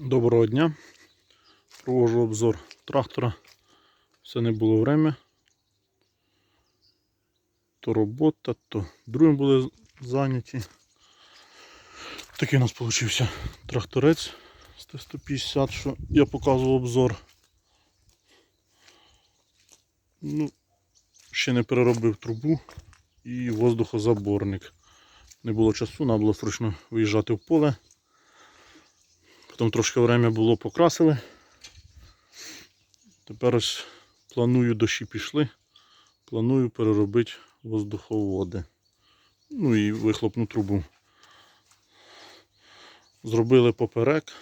Доброго дня. Провожу обзор трактора. Все не було время. То робота, то другим були зайняті. Такий у нас вийшов тракторець з Т-150, що я показував обзор. Ну, ще не переробив трубу і воздухозаборник. Не було часу, треба було срочно виїжджати в поле. Потім трошки время було покрасили. Тепер ось планую дощі пішли. Планую переробити воздуховоди. Ну і вихлопну трубу. Зробили поперек,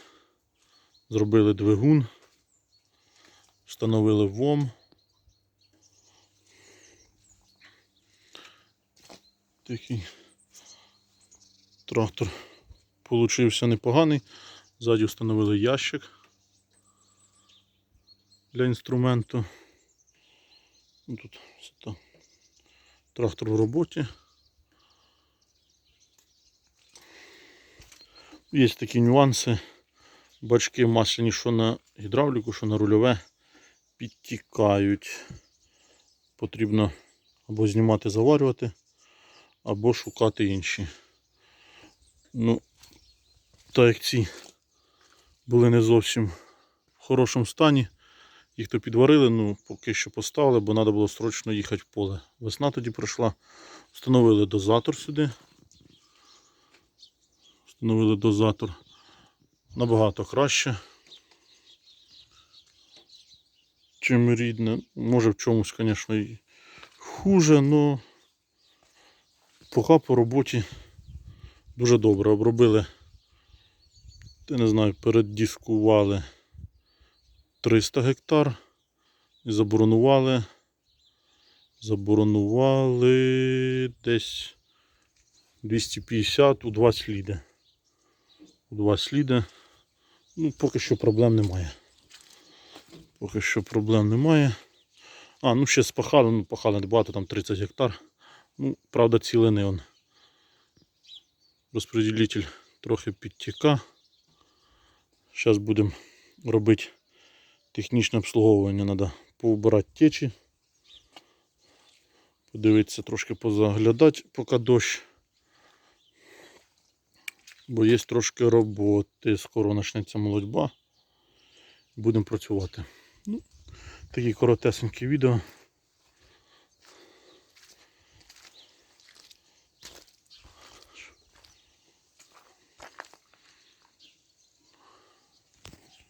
зробили двигун, встановили ВОМ. Такий трактор получився непоганий. Ззаді встановили ящик для інструменту. Ну, Тут все так. трактор в роботі. Є такі нюанси. Бачки масляні, що на гідравліку, що на рульове, підтікають. Потрібно або знімати, заварювати, або шукати інші. Ну, так як ці були не зовсім в хорошому стані. Їх то підварили, ну поки що поставили, бо треба було срочно їхати в поле. Весна тоді пройшла. Встановили дозатор сюди. Встановили дозатор набагато краще, чим рідне. Може в чомусь, звісно, і хуже, але поки по роботі дуже добре. Обробили я не знаю, переддіскували 300 гектар і заборонували. Заборонували десь 250 у два сліди. У два сліди. Ну, поки що проблем немає. Поки що проблем немає. А, ну ще спахали, ну пахали небагато, там 30 гектар. Ну, правда, цілини он. Розподілитель трохи підтіка. Зараз будемо робити технічне обслуговування. Треба поубирати течі. Подивитися, трошки позаглядати, поки дощ. Бо є трошки роботи. Скоро почнеться молодьба. Будемо працювати. Ну, Такі коротесенькі відео.